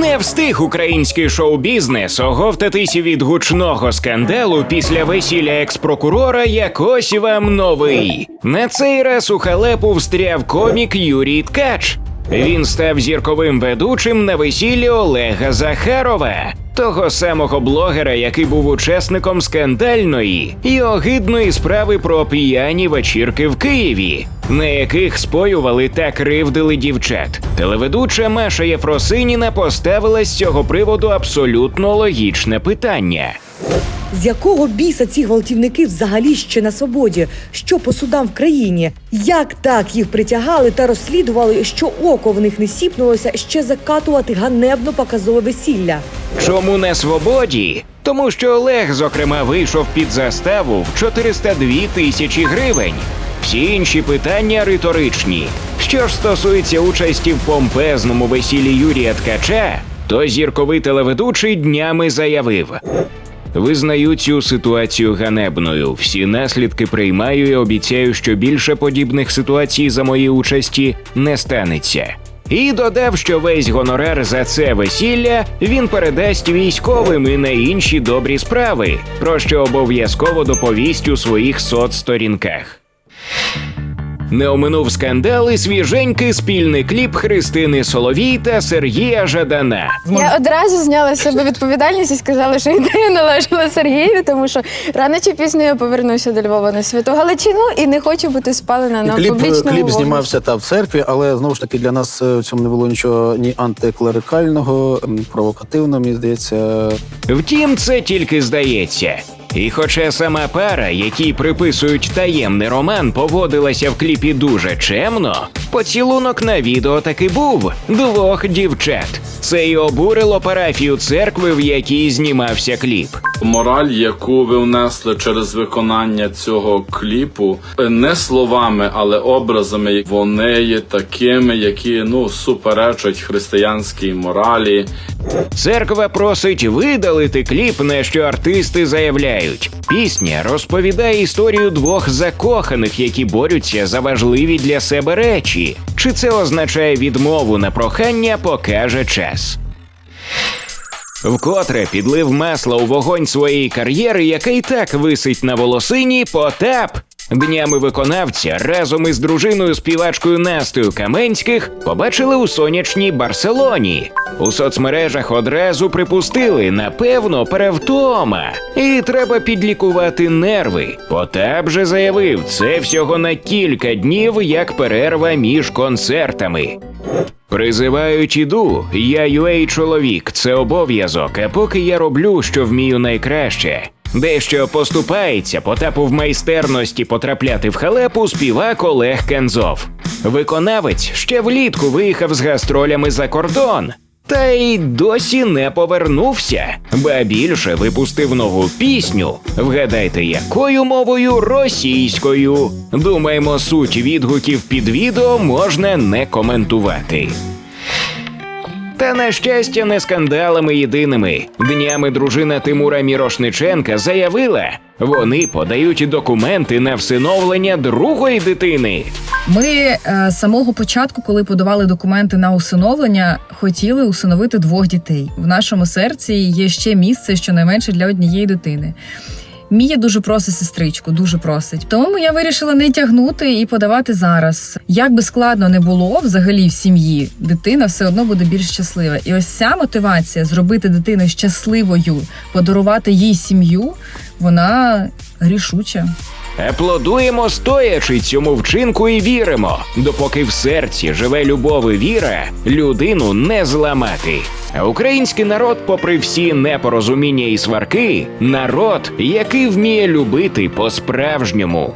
Не встиг український шоу-бізнес оговтатись від гучного скандалу після весілля екс-прокурора, як вам новий. На цей раз у халепу встряв комік Юрій Ткач. Він став зірковим ведучим на весіллі Олега Захарова, того самого блогера, який був учасником скандальної і огидної справи про п'яні вечірки в Києві, на яких споювали та кривдили дівчат. Телеведуча Маша Єфросиніна поставила з цього приводу абсолютно логічне питання. З якого біса ці гвалтівники взагалі ще на свободі? Що по судам в країні? Як так їх притягали та розслідували, що око в них не сіпнулося ще закатувати ганебно показове весілля? Чому на свободі? Тому що Олег, зокрема, вийшов під заставу в 402 тисячі гривень. Всі інші питання риторичні. Що ж стосується участі в помпезному весіллі Юрія Ткача, то зірковий телеведучий днями заявив. Визнаю цю ситуацію ганебною. Всі наслідки приймаю і обіцяю, що більше подібних ситуацій за мої участі не станеться. І додав, що весь гонорар за це весілля він передасть військовим і на інші добрі справи, про що обов'язково доповість у своїх соцсторінках. Не оминув скандал і свіженький спільний кліп Христини Соловій та Сергія Жадана. Я одразу зняла з себе відповідальність і сказала, що ідея належала Сергію, тому що рано чи пізно я повернуся до Львова на святу Галичину і не хочу бути спалена на кліп, публічному кліп знімався та в церкві, але знову ж таки для нас е, в цьому не було нічого ні антиклерикального, м, провокативного, мені здається. Втім, це тільки здається. І хоча сама пара, якій приписують таємний роман, поводилася в кліпі дуже чемно, поцілунок на відео таки був двох дівчат. Це й обурило парафію церкви, в якій знімався кліп. Мораль, яку ви внесли через виконання цього кліпу, не словами, але образами, вони є такими, які ну суперечать християнській моралі. Церква просить видалити кліп, на що артисти заявляють. Пісня розповідає історію двох закоханих, які борються за важливі для себе речі. Чи це означає відмову на прохання, покаже час. Вкотре підлив масла у вогонь своєї кар'єри, яка й так висить на волосині, Потап. Днями виконавця разом із дружиною співачкою Настею Каменських побачили у сонячній Барселоні. У соцмережах одразу припустили, напевно, перевтома. І треба підлікувати нерви. Потап же заявив, це всього на кілька днів, як перерва між концертами. Призивають іду, я юей чоловік, це обов'язок, а поки я роблю, що вмію найкраще. Дещо поступається Потапу в майстерності потрапляти в халепу співак Олег Кензов. Виконавець ще влітку виїхав з гастролями за кордон. Та й досі не повернувся, ба більше випустив нову пісню. Вгадайте, якою мовою російською. Думаємо, суть відгуків під відео можна не коментувати. Та на щастя, не скандалами єдиними. Днями дружина Тимура Мірошниченка заявила, вони подають документи на всиновлення другої дитини. Ми е, з самого початку, коли подавали документи на усиновлення, хотіли усиновити двох дітей. В нашому серці є ще місце щонайменше для однієї дитини. Мія дуже просить сестричку, дуже просить. Тому я вирішила не тягнути і подавати зараз. Як би складно не було взагалі в сім'ї, дитина все одно буде більш щаслива. І ось ця мотивація зробити дитину щасливою, подарувати їй сім'ю, вона рішуча. Аплодуємо стоячи цьому вчинку і віримо. Допоки в серці живе любов і віра, людину не зламати. Український народ, попри всі непорозуміння і сварки, народ, який вміє любити по-справжньому.